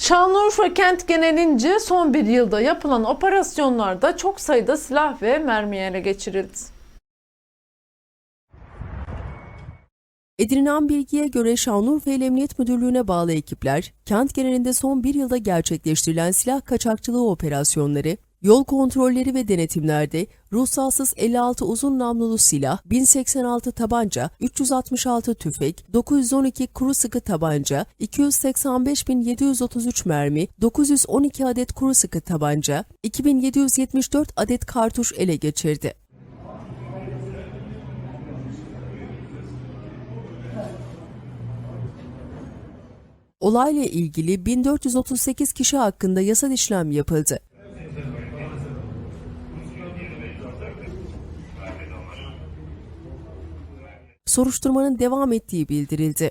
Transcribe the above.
Şanlıurfa kent genelince son bir yılda yapılan operasyonlarda çok sayıda silah ve mermi ele geçirildi. Edinilen bilgiye göre Şanlıurfa İl Emniyet Müdürlüğü'ne bağlı ekipler, kent genelinde son bir yılda gerçekleştirilen silah kaçakçılığı operasyonları, yol kontrolleri ve denetimlerde ruhsatsız 56 uzun namlulu silah, 1086 tabanca, 366 tüfek, 912 kuru sıkı tabanca, 285.733 mermi, 912 adet kuru sıkı tabanca, 2774 adet kartuş ele geçirdi. Olayla ilgili 1438 kişi hakkında yasal işlem yapıldı. soruşturmanın devam ettiği bildirildi.